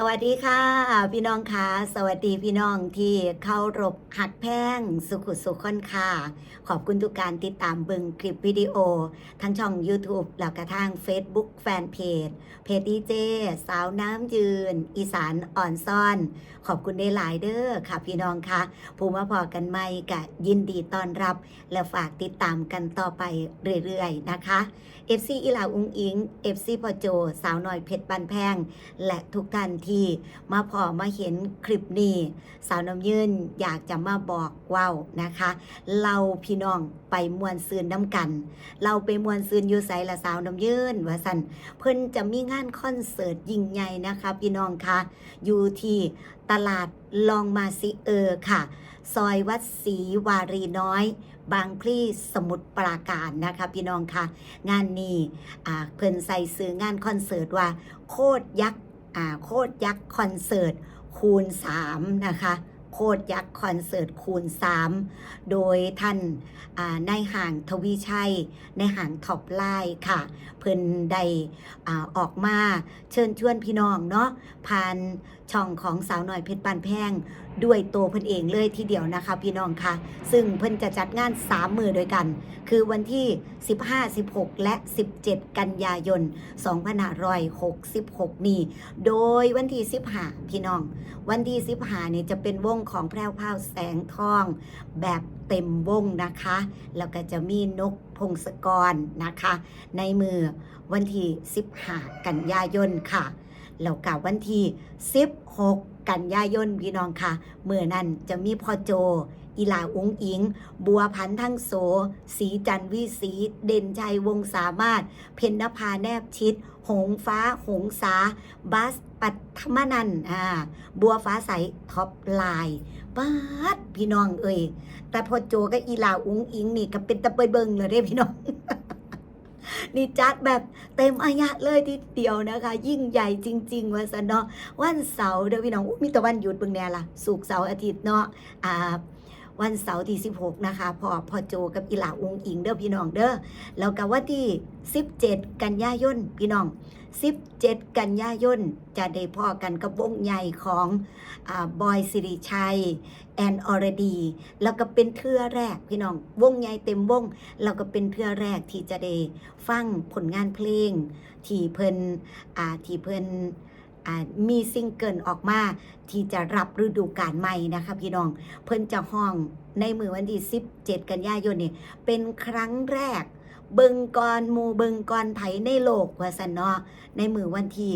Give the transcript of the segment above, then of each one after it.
สวัสดีค่ะ พี่น้องค่ะ สวัสดีพี่น้องที่เข้ารบหักแพงสุขุสุขคนค่ะ ขอบคุณทุกการติดตามเบิงคลิปวิดีโอ ทั้งช่อง YouTube แล้วก็ทาง Facebook แฟนเพจเพจดีเจสาวน้ำยืน อีสานอ่อนซ่อน ขอบคุณได้หลายเด้อค่ะพี่น้องค่ะผู้มาพอกันใหม่กะยินดีต้อนรับ และฝากติดตามกันต่อไปเรื่อยๆนะคะ FC อีลาอุงอิง FC พอโจ สาวน้อยเพชรบันแพง และทุกท่านที่มาพอมาเห็นคลิปนี้ สาวน้ำยืนอยากจะมาบอกว้านะคะ เราพี่น้องไปมวนซืนน้ำกัน เราไปมวนซืนอยู่ใสละสาวน้ำยืนว่าสันเพิ่นจะมีงานคอนเสิร์ตยิ่งใหญ่นะคะพี่น้องคะอยู่ที่ตลาดลองมาซิเออร์ค่ะ ซอยวัดศรีวารีน้อย บางพลีสมุทรปราการนะคะพี่น้องคะงานนี้เพิ่นใส่ซื้องานคอนเสิร์ตว่าโคตรยักษ์ โคตรยักษ์คอนเสิร์ตคูณ 3 นะคะ โคตรยักษ์คอนเสิร์ตคูณ 3 โดยท่านานายห่างทวีชัยในห่างท็อปไลน์ค่ะ เพิ่นได้อออกมาเชิญชวนพี่น้องเนาะผ่านช่องของสาวหน่อยเพชรปานแพง ด้วยตัวเพิ่นเองเลยทีเดียวนะคะ พี่น้องคะซึ่งเพิ่นจะจัดงาน 3 มือโดยกัน คือวันที่ 15 16 และ 17 กันยายน2566 นี้โดยวันที่ 15 พี่น้อง วันที่ 15นี่จะเป็นวงของแพรวพาวแสงทอง แบบเต็มวงนะคะ แล้วก็จะมีนกพงศกรนะคะ ในมือวันที่ 15 กันยายนค่ะ แล้วกับวันที่ 16 กันยายนพี่น้องค่ะเมื่อนั้นจะมีพ่อโจ อีลาอุงอิง บัวพันธ์ทั้งโส สีจันวิสี เด่นชัยวงสามารถ เพนนภาแนบชิด หงฟ้า หงสา บัสปัทมนันอ่าบัวฟ้าใสท็อปไลน์ปาดพี่น้องเอ่ยแต่พอโจกับอีลาอุงอิงนี่ก็เป็นตะเปยเบิงเลยเด้พี่น้อง นี่จัดแบบเต็มอายะเลยทีเดียวนะคะ ยิ่งใหญ่จริง ๆวันสันเนาะวันเสาร์เด้อพี่น้องมีแต่วันหยุดเบิ่งแน่ล่ะสุกเสาร์อาทิตย์เนาะอ่า วันเสาร์ที่ 16 นะคะ พอพอโจกับอีหลาอุงอิงเด้อพี่น้องเด้อแล้วก็วันที่ 17 กันยายนพี่น้อง 17 กันยายนจะได้พ่อกันกับวงใหญ่ของอบอยสิริชัย แอนออรดี แล้วก็เป็นเทื่อแรกพี่น้อง วงใหญ่เต็มวง แล้วก็เป็นเทื่อแรกที่จะได้ฟังผลงานเพลง ที่เพิ่นที่เพิ่น มีซิงเกิลออกมา ที่จะรับฤดูกาลใหม่นะคะพี่น้อง เพิ่นจะห้องในมือวันที่ 17 กันยายนนี่เป็นครั้งแรก เบิงกรมูเบิงกรไผในโลกว่าสันเนาะในมือวันที่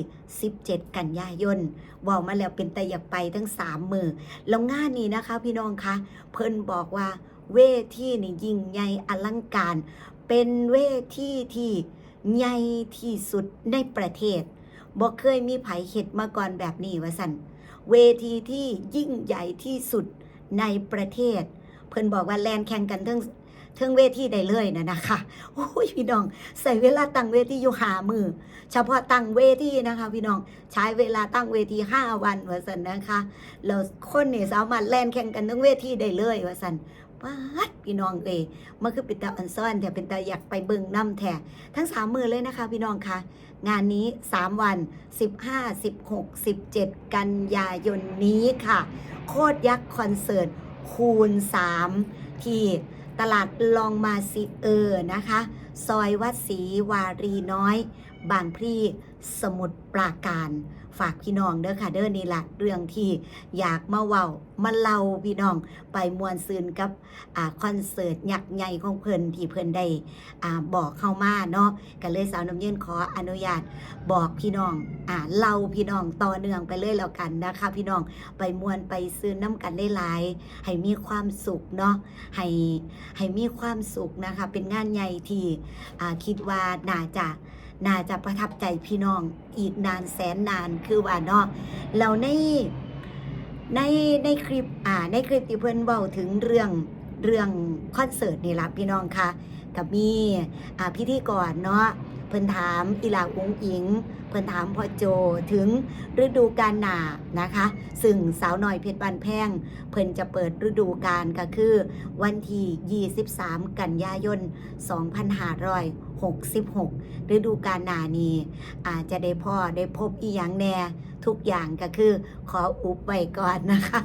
17 กันยายนว่ามาแล้วเป็นแต่อยากไปทั้ง 3 มือแล้วงานนี้นะคะ พี่น้องคะเพิ่นบอกว่าเวทีนี่ยิ่งใหญ่อลังการ เป็นเวทีที่ใหญ่ที่สุดในประเทศ บ่เคยมีไผเห็ดมาก่อนแบบนี้ว่าสันเวทีที่ยิ่งใหญ่ที่สุดในประเทศ เพิ่นบอกว่าแลนแข่งกันเทิงเทิงเวทีได้เลยนะนะคะโอ้ยพี่น้อง ใส่เวลาตั้งเวทีอยู่หามือ เฉพาะตั้งเวทีนะคะ พี่น้องใช้เวลาตั้งเวที5วันว่าสันนะคะแล้วคนเนี่ยสามารถแลนแข่งกันทั้งเวทีได้เลยว่าสัน ปัดพี่น้องเอยมันคือเป็นตาอันซ่อนแต่เป็นตาอยากไปเบิ่งน้ำแท้ทั้งสามมือเลยนะคะ พี่น้องคะงานนี้ 3 วัน 15 16 17 กันยายนนี้ค่ะ โคตรยักษ์คอนเสิร์ตคูณ 3 ที่ตลาดลองมาซิเออร์นะคะ ซอยวัดศรีวารีน้อย บางพลีสมุทรปราการ ฝากพี่น้องเด้อค่ะเด้อนี่ละเรื่องที่อยากมาเว้ามาเล่าพี่น้องไปมวนซืนกับอ่าคอนเสิร์ตยักษ์ใหญ่ของเพิ่นที่เพิ่นได้อ่าบอกเข้ามาเนาะก็เลยสาวน้ำเย็นขออนุญาตบอกพี่น้องอ่าเล่าพี่น้องต่อเนื่องไปเลยแล้วกันนะคะ พี่น้องไปมวนไปซื้อน้ำกันได้หลายให้มีความสุขเนาะให้ให้มีความสุขนะคะ เป็นงานใหญ่ที่อ่าคิดว่าน่าจะ น่าจะประทับใจพี่น้องอีกนานแสนนานคือว่าเนาะเราในในในคลิปอ่าในคลิปที่เพื่อนบอกถึงเรื่องเรื่องคอนเสิร์ตนี่ละพี่น้องคะกับมีอ่าพิธีกรเนาะ เพิ่นถามอีหลาอุงอิง เพิ่นถามพ่อโจถึงฤดูกาลหนานะคะ ซึ่งสาวน้อยเพชรบานแพงเพิ่นจะเปิดฤดูกาลก็คือ วันที่ 23 กันยายน 2566 ฤดูกาลหนานี้อาจจะได้พ่อได้พบอีหยังแน่ทุกอย่างก็คือขออุบไว้ก่อนนะคะ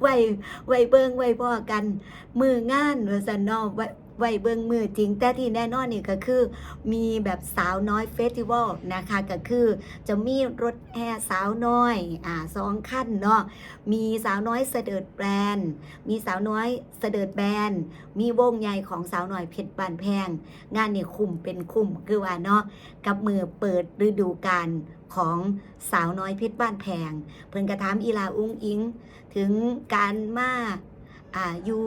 ไว้ไว้เบิงไว้พ่อกัน มืองานว่าสันนอไว้ ไว้เบิงมือจริง แต่ที่แน่นอนนี่ก็คือ มีแบบสาวน้อยเฟสติวัลนะคะก็คือจะมีรถแห่สาวน้อยอ่าสองขั้นเนาะมีสาวน้อยเสดิร์ดแบรนด์ มีสาวน้อยเสดิร์ดแบรนด์ มีวงใหญ่ของสาวน้อยเพชรบานแพง งานนี่คุ้มเป็นคุ้มคือว่าเนาะกับมือเปิดฤดูกาลของสาวน้อยเพชรบ้านแพง เพิ่นกระถามอีลาอุ้งอิง ถึงการมาอ่าอยู่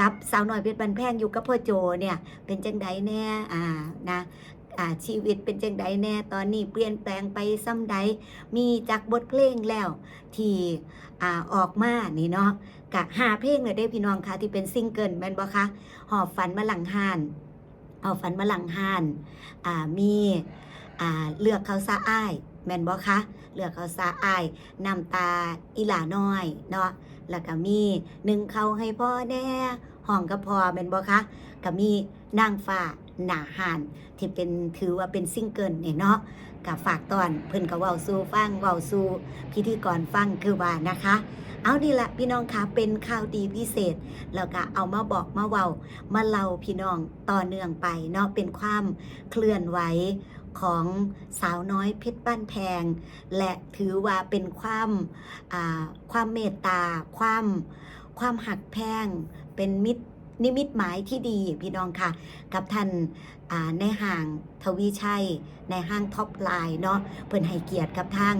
กับสาวน้อยเพชรบ้านแพงอยู่กับพ่อโจเนี่ย เป็นจังไดแน่อ่านะอ่าชีวิตเป็นจังไดแน่ตอนนี้เปลี่ยนแปลงไปซ้ำใดมีจากบทเพลงแล้วที่อ่าออกมานี่เนาะกะหาเพลงเลยได้พี่น้องคะที่เป็นซิงเกิลแม่นบ่คะหอบฝันมาหลังหานหอบฝันมาหลังหานอ่ามีอ่าเลือกเขาซะอ้ายแม่นบ่คะเลือกเขาซะอ้ายน้ำตาอีหลาน้อยเนาะ แล้วก็มีหนึ่งเขาให้พ่อแน่ห้องกับพ่อแม่นบ่คะก็มีนางฟ้าหนาหานที่เป็นถือว่าเป็นซิงเกิลเนี่ยเนาะกับฝากตอนเพิ่นก็เว้าสู่ฟังเว้าสู่พิธีกรฟังคือว่านะคะ เอานี่ละพี่น้องคะเป็นข่าวดีพิเศษ แล้วก็เอามาบอกมาเว้ามาเล่าพี่น้องต่อเนื่องไปเนาะเป็นความเคลื่อนไหว ของสาวน้อยเพชรบ้านแพง และถือว่าเป็นความาความเมตตา ความความหักแพงเป็นมิตรนิมิตหมายที่ดีพี่น้องค่ะ กับท่านาในห่างทวีชัย ในห้างท็อปไลน์เนาะเพิ่นให้เกียรติกับทาง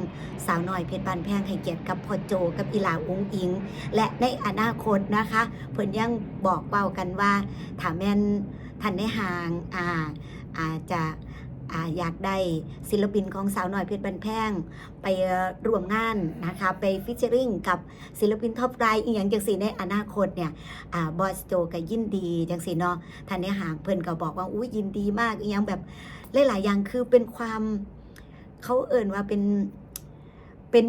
สาวน้อยเพชรบานแพงให้เกียรติกับพ่อโจกับอีหลาอุ้งอิง และในอนาคตนะคะ เพิ่นยังบอกเป้ากันว่าถ้าแม่นท่านในห่างอาอาจจะ ออยากได้ศิลปินของสาวน้อยเพชรบานแพงไปร่วมงานนะคะไปฟิชเชอริงกับศิลปินท็อปไลน์อีกอย่างจังสีในอนาคตเนี่ยอบอสโจก็ยินดีจังสีเนาะท่านในห่างเพิ่นก็บอกว่าอุ้ยยินดีมากอีกอย่างแบบหลายๆอย่างคือเป็นความเขาเอ่นว่าเป็นเป็น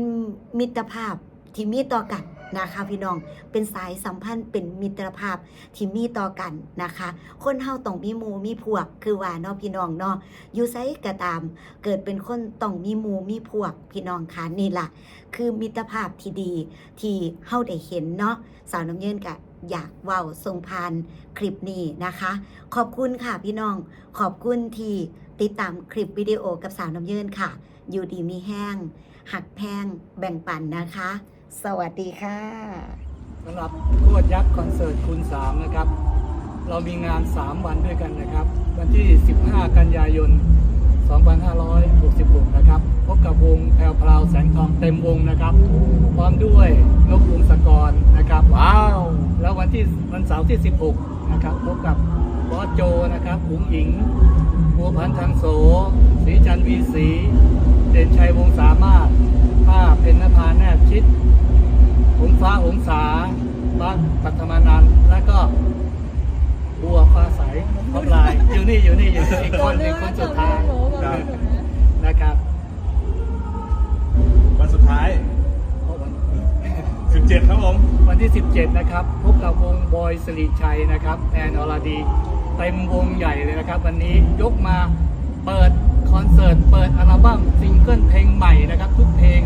มิตรภาพที่มีต่อกัน นะคะพี่น้องเป็นสายสัมพันธ์เป็นมิตรภาพที่มีต่อกันนะคะ คนเฮาต้องมีหมู่มีพวก คือว่าเนาะพี่น้องเนาะอยู่ไสก็ตาม เกิดเป็นคนต้องมีหมู่มีพวกพี่น้องค่ะนี่ล่ะ คือมิตรภาพที่ดีที่เฮาได้เห็นเนาะสาวน้ำเยินกะอยากเว้าทรงพานคลิปนี้นะคะ ขอบคุณค่ะพี่น้อง ขอบคุณที่ติดตามคลิปวิดีโอกับสาวน้ำเยินค่ะ อยู่ดีมีแห้ง หักแพงแบ่งปันนะคะ สวัสดีค่ะสำหรับโคตรยักษ์คอนเสิร์ตคูณ3นะครับ เรามีงาน 3 วันด้วยกันนะครับ วันที่ 15 กันยายน 2566 นะครับ พบกับวงแพรวพราวแสงทองเต็มวงนะครับ พร้อมด้วยนกวงศกรนะครับ ว้าว แล้ววันที่วันเสาร์ที่ 16 นะครับ พบกับบอสโจนะครับหุงหญิงบัวพันธ์ทางโสศรีจันทร์วีศรีเด่นชัยวงศา พเป็นนภาแนบชิดหงฟ้าหงสาบ้านปัทมานันท์และก็บัวฟ้าใสท็อปไลน์อยู่นี่อยู่นี่อยู่นี่อีกคนอีกคนสุดท้ายครับนะครับวันสุดท้าย17ครับผมวันที่ 17 นะครับ พบกับวงบอยสิริชัยนะครับแอนอรดีเต็มวงใหญ่เลยนะครับ วันนี้ยกมาเปิดคอนเสิร์ต เปิดอัลบั้มซิงเกิลเพลงใหม่นะครับ ทุกเพลง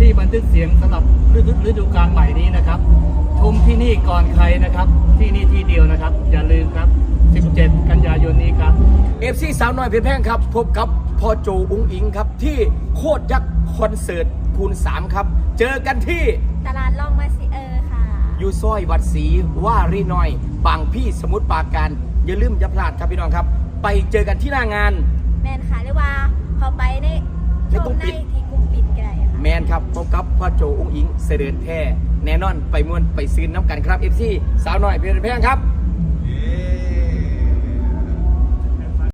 ที่บันทึกเสียงสำหรับฤดูฤดูกาลใหม่นี้นะครับ ชมที่นี่ก่อนใครนะครับ ที่นี่ที่เดียวนะครับ อย่าลืมครับ 17 กันยายนนี้ครับเอฟซีสาวน้อยเพชรแพงครับ พบกับพ่อโจอุ้งอิงครับ ที่โคตรยักษ์คอนเสิร์ตคูณ 3 ครับ เจอกันที่ตลาดล่องมาซิเออค่ะ อยูซอยวัดศรีว่ารีน้อย บางพี่สมุทรปราการ อย่าลืมอย่าพลาดครับพี่น้องครับ ไปเจอกันที่หน้างาน แมนค่ะเรียกว่าเขาไปในในชกลุ่มมในปิดที่กลุ่ม ปิดกันเลยค่ะ แมนครับพบกับพ่อโจอุ้งอิงเสด็จแท้แน่นอนไปมวนไปซื้อน้ำกันครับเอฟซีสาวน้อยเพชรแพงครับ